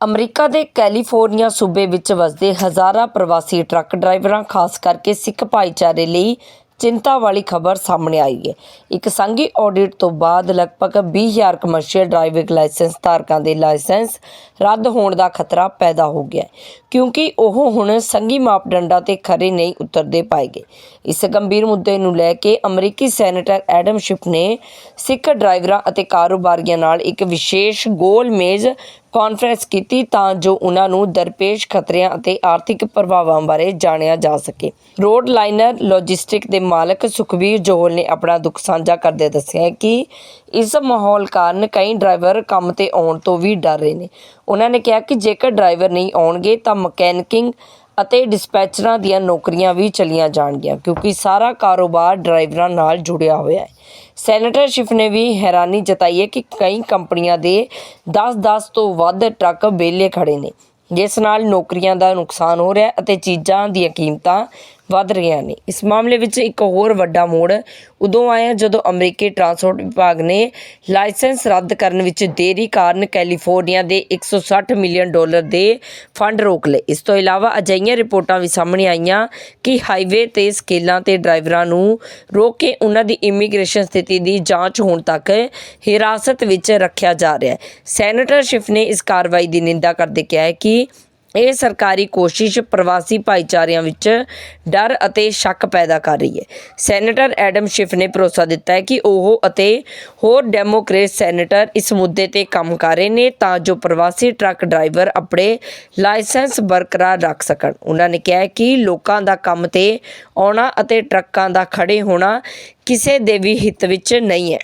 America ਦੇ California ਸੂਬੇ ਵਿੱਚ ਵਸਦੇ ਹਜ਼ਾਰਾਂ ਪ੍ਰਵਾਸੀ ਟਰੱਕ ਡਰਾਈਵਰਾਂ, ਖਾਸ ਕਰਕੇ ਸਿੱਖ ਭਾਈਚਾਰੇ ਲਈ ਚਿੰਤਾ ਵਾਲੀ ਖਬਰ ਸਾਹਮਣੇ ਆਈ ਹੈ। ਇੱਕ ਸੰਘੀ ਆਡਿਟ ਤੋਂ ਬਾਅਦ ਲਗਭਗ 20000 ਕਮਰਸ਼ੀਅਲ ਡਰਾਈਵਿੰਗ ਲਾਇਸੈਂਸ ਧਾਰਕਾਂ ਦੇ ਲਾਇਸੈਂਸ ਰੱਦ ਹੋਣ ਦਾ ਖਤਰਾ ਪੈਦਾ ਹੋ ਗਿਆ ਕਿਉਂਕਿ ਉਹ ਹੁਣ ਸੰਘੀ ਮਾਪਦੰਡਾਂ ਤੇ ਖਰੇ ਨਹੀਂ ਉਤਰਦੇ ਪਾਏਗੇ ਇਸ ਗੰਭੀਰ ਮੁੱਦੇ ਨੂੰ ਲੈ ਕੇ ਅਮਰੀਕੀ ਸੈਨੇਟਰ ਐਡਮ ਸ਼ਿਫ ਨੇ ਸਿੱਖ ਡਰਾਈਵਰਾਂ ਅਤੇ ਕਾਰੋਬਾਰੀਆਂ ਨਾਲ ਇੱਕ ਵਿਸ਼ੇਸ਼ ਗੋਲ ਮੇਜ਼ ਕਾਨਫਰੰਸ ਕੀਤੀ ਤਾਂ ਜੋ ਉਹਨਾਂ ਨੂੰ ਦਰਪੇਸ਼ ਖਤਰਿਆਂ ਅਤੇ ਆਰਥਿਕ ਪ੍ਰਭਾਵਾਂ ਬਾਰੇ ਜਾਣਿਆ ਜਾ ਸਕੇ। ਰੋਡ ਲਾਈਨਰ ਲੌਜਿਸਟਿਕ ਦੇ ਮਾਲਕ ਸੁਖਬੀਰ ਜੋਹਲ ਨੇ ਆਪਣਾ ਦੁੱਖ ਸਾਂਝਾ ਕਰਦੇ ਦੱਸਿਆ ਕਿ ਇਸ ਮਾਹੌਲ ਕਾਰਨ ਕਈ ਡਰਾਈਵਰ ਕੰਮ ਤੇ ਆਉਣ ਤੋਂ ਵੀ ਡਰ ਰਹੇ ਨੇ। ਉਹਨਾਂ ਨੇ ਕਿਹਾ ਕਿ ਜੇਕਰ ਡਰਾਈਵਰ ਨਹੀਂ ਆਉਣਗੇ ਤਾਂ ਮਕੈਨਿਕਿੰਗ ਅਤੇ ਡਿਸਪੈਚਰਾਂ ਦੀਆਂ ਨੌਕਰੀਆਂ ਵੀ ਚਲੀਆਂ ਜਾਣਗੀਆਂ, ਕਿਉਂਕਿ ਸਾਰਾ ਕਾਰੋਬਾਰ ਡਰਾਈਵਰਾਂ ਨਾਲ ਜੁੜਿਆ ਹੋਇਆ ਹੈ। ਸੈਨੇਟਰ ਸ਼ਿਫ ਨੇ ਵੀ ਹੈਰਾਨੀ ਜਤਾਈ ਹੈ ਕਿ ਕਈ ਕੰਪਨੀਆਂ ਦੇ 10-10 ਤੋਂ ਵੱਧ ਟਰੱਕ ਵਿਹਲੇ ਖੜੇ ਨੇ। ਜਿਸ ਨਾਲ ਨੌਕਰੀਆਂ ਦਾ ਨੁਕਸਾਨ ਹੋ ਰਿਹਾ ਅਤੇ ਚੀਜ਼ਾਂ ਦੀਆਂ ਕੀਮਤਾਂ ਵੱਧ ਰਹੀਆਂ ਨੇ ਇਸ ਮਾਮਲੇ ਵਿੱਚ ਇੱਕ ਹੋਰ ਵੱਡਾ ਮੋੜ ਉਦੋਂ ਆਇਆ ਜਦੋਂ ਅਮਰੀਕੀ ਟਰਾਂਸਪੋਰਟ ਵਿਭਾਗ ਨੇ ਲਾਇਸੈਂਸ ਰੱਦ ਕਰਨ ਵਿੱਚ ਦੇਰੀ ਕਾਰਨ ਕੈਲੀਫੋਰਨੀਆ ਦੇ 160 ਮਿਲੀਅਨ ਡਾਲਰ ਦੇ ਫੰਡ ਰੋਕ ਲਏ। ਇਸ ਤੋਂ ਇਲਾਵਾ ਅਜਿਹੀਆਂ ਰਿਪੋਰਟਾਂ ਵੀ ਸਾਹਮਣੇ ਆਈਆਂ ਕਿ ਹਾਈਵੇ ਤੇ ਸਕੇਲਾਂ ਤੇ ਡਰਾਈਵਰਾਂ ਨੂੰ ਰੋਕ ਕੇ ਉਹਨਾਂ ਦੀ ਇਮੀਗ੍ਰੇਸ਼ਨ ਸਥਿਤੀ ਦੀ ਜਾਂਚ ਹੋਣ ਤੱਕ ਹਿਰਾਸਤ ਵਿੱਚ ਰੱਖਿਆ ਜਾ ਰਿਹਾ ਹੈ। ਸੈਨੇਟਰ ਸ਼ਿਫ ਨੇ ਇਸ ਕਾਰਵਾਈ ਦੀ ਨਿੰਦਾ ਕਰਦੇ ਕਿਹਾ ਹੈ ਕਿ ਇਹ ਸਰਕਾਰੀ ਕੋਸ਼ਿਸ਼ ਪ੍ਰਵਾਸੀ ਭਾਈਚਾਰਿਆਂ ਵਿੱਚ ਡਰ ਅਤੇ ਸ਼ੱਕ ਪੈਦਾ ਕਰ ਰਹੀ ਹੈ। ਸੈਨੇਟਰ ਐਡਮ ਸ਼ਿਫ ਨੇ ਭਰੋਸਾ ਦਿੱਤਾ ਹੈ ਕਿ ਉਹ ਅਤੇ ਹੋਰ ਡੈਮੋਕ੍ਰੇਟ ਸੈਨੇਟਰ ਇਸ ਮੁੱਦੇ ਤੇ ਕੰਮ ਕਰ ਰਹੇ ਨੇ ਤਾਂ ਜੋ ਪ੍ਰਵਾਸੀ ਟਰੱਕ ਡਰਾਈਵਰ ਆਪਣੇ ਲਾਇਸੈਂਸ ਬਰਕਰਾਰ ਰੱਖ ਸਕਣ। ਉਹਨਾਂ ਨੇ ਕਿਹਾ ਕਿ ਲੋਕਾਂ ਦਾ ਕੰਮ ਤੇ ਆਉਣਾ ਅਤੇ ਟਰੱਕਾਂ ਦਾ ਖੜੇ ਹੋਣਾ ਕਿਸੇ ਦੇ ਵੀ ਹਿੱਤ ਵਿੱਚ ਨਹੀਂ ਹੈ।